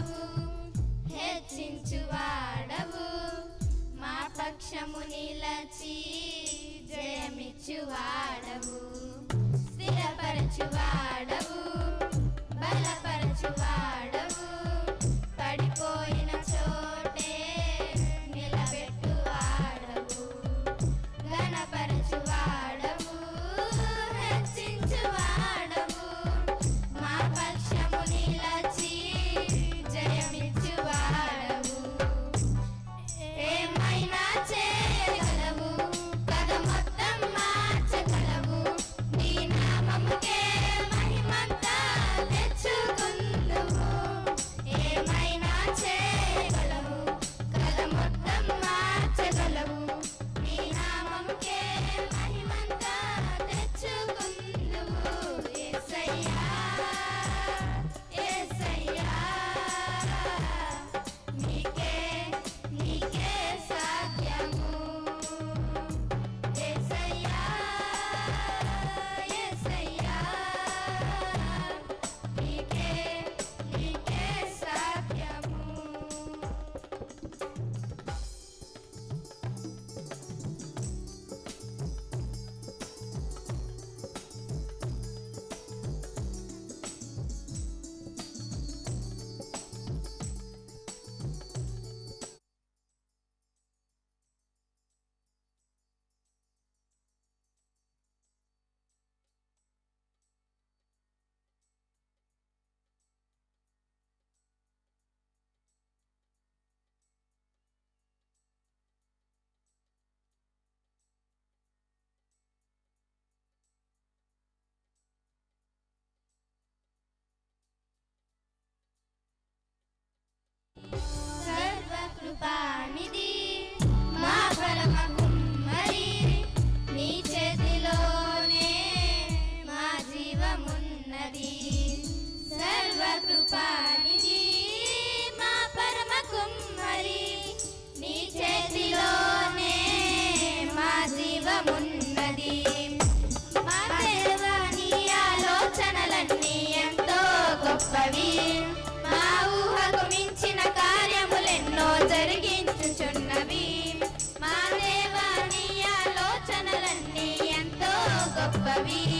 వాడవు. హెచ్చించు వాడవు. మా పక్షము నిలచి జయమిచ్చు వాడవు. todavía.